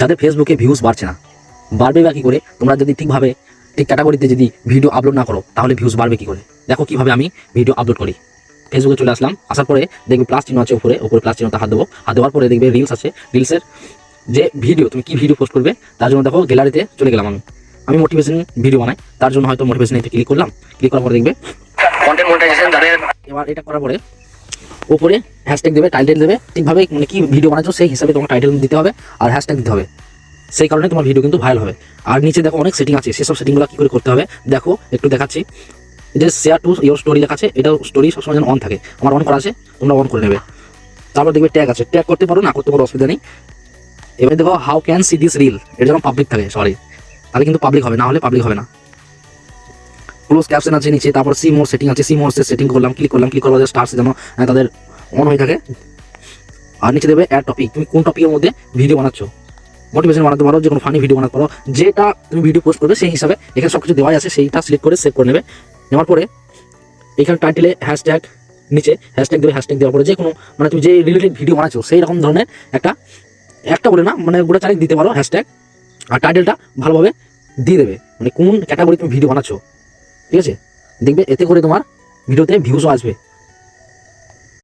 যাদের ফেসবুকে ভিউজ বাড়ছে না। বাড়বে বা কী করে? তোমরা যদি ঠিকভাবে ঠিক ক্যাটাগরিতে যদি ভিডিও আপলোড না করো, তাহলে ভিউজ বাড়বে কী করে? দেখো কীভাবে আমি ভিডিও আপলোড করি। ফেসবুকে চলে আসলাম, আসার পরে দেখবে প্লাস চিহ্ন আছে উপরে উপরে প্লাস চিহ্নতে হাত দেবো। হাত দেওয়ার পরে দেখবে রিলস আছে। রিলসের যে ভিডিও তুমি কি ভিডিও পোস্ট করবে, তার জন্য দেখো গ্যালারিতে চলে গেলাম আমি। আমি মোটিভেশন ভিডিও বানাই, তার জন্য হয়তো মোটিভেশন ক্লিক করলাম। ক্লিক করার পরে দেখবে এবার এটা করার পরে উপরে হ্যাশট্যাগ দেবে টাইটেল দেবে, ঠিকভাবে মানে কি ভিডিও বানাচ্ছো সেই হিসাবে তোমার টাইটেল দিতে হবে আর হ্যাশট্যাগ দিতে হবে। সেই কারণে তোমার ভিডিও কিন্তু ভাইরাল হবে। আর নিচে দেখো অনেক সেটিং আছে, সেসব সেটিংগুলো কী করে করতে হবে? দেখো, একটু দেখাচ্ছি। যে শেয়ার টু ইয়োর স্টোরি লেখা আছে এটা স্টোরি সবসময় যেন অন থাকে। আমার অন করা আছে, তোমরা অন করে নেবে। তারপর দেখবে ট্যাগ আছে। ট্যাগ করতে পারো, না করতে পারো, অসুবিধা নেই। এবার দেখো how can see this reel এটা যেন পাবলিক থাকে সরি তাহলে কিন্তু পাবলিক হবে, না হলে পাবলিক হবে না। ক্লোজ ক্যাপশন আছে নিচে, তারপর সি মোর সেটিং আছে সি মোর সেটিং করলাম ক্লিক করলাম ক্লিক করার স্টার্স যেন তাদের অন হয়ে থাকে। আর নিচে দেবে অ্যাড টপিক তুমি কোন টপিকের মধ্যে ভিডিও বানাচ্ছো? মোটিভেশন বানাতে পারো যে কোনো ফানি ভিডিও বানাতে পারো, যেটা তুমি ভিডিও পোস্ট করবে, সেই হিসাবে এখানে সব কিছু দেওয়াই আছে, সেইটা সিলেক্ট করে সেভ করে নেবে। নেওয়ার পরে এখানে টাইটেলে হ্যাশট্যাগ নিচে হ্যাশট্যাগ দেবে হ্যাশট্যাগ দেওয়ার পরে যে কোনো মানে তুমি যে রিলেটেড ভিডিও বানাচ্ছো, সেই রকম ধরনের একটা একটা বলে না মানে গোটা চারিক দিতে পারো হ্যাশট্যাগ আর টাইটেলটা ভালোভাবে দিয়ে দেবে। মানে কোন ক্যাটাগরি তুমি ভিডিও বানাচ্ছো। ঠিক আছে? দেখবে এতে করে তোমার ভিডিওতে ভিউজও আসবে।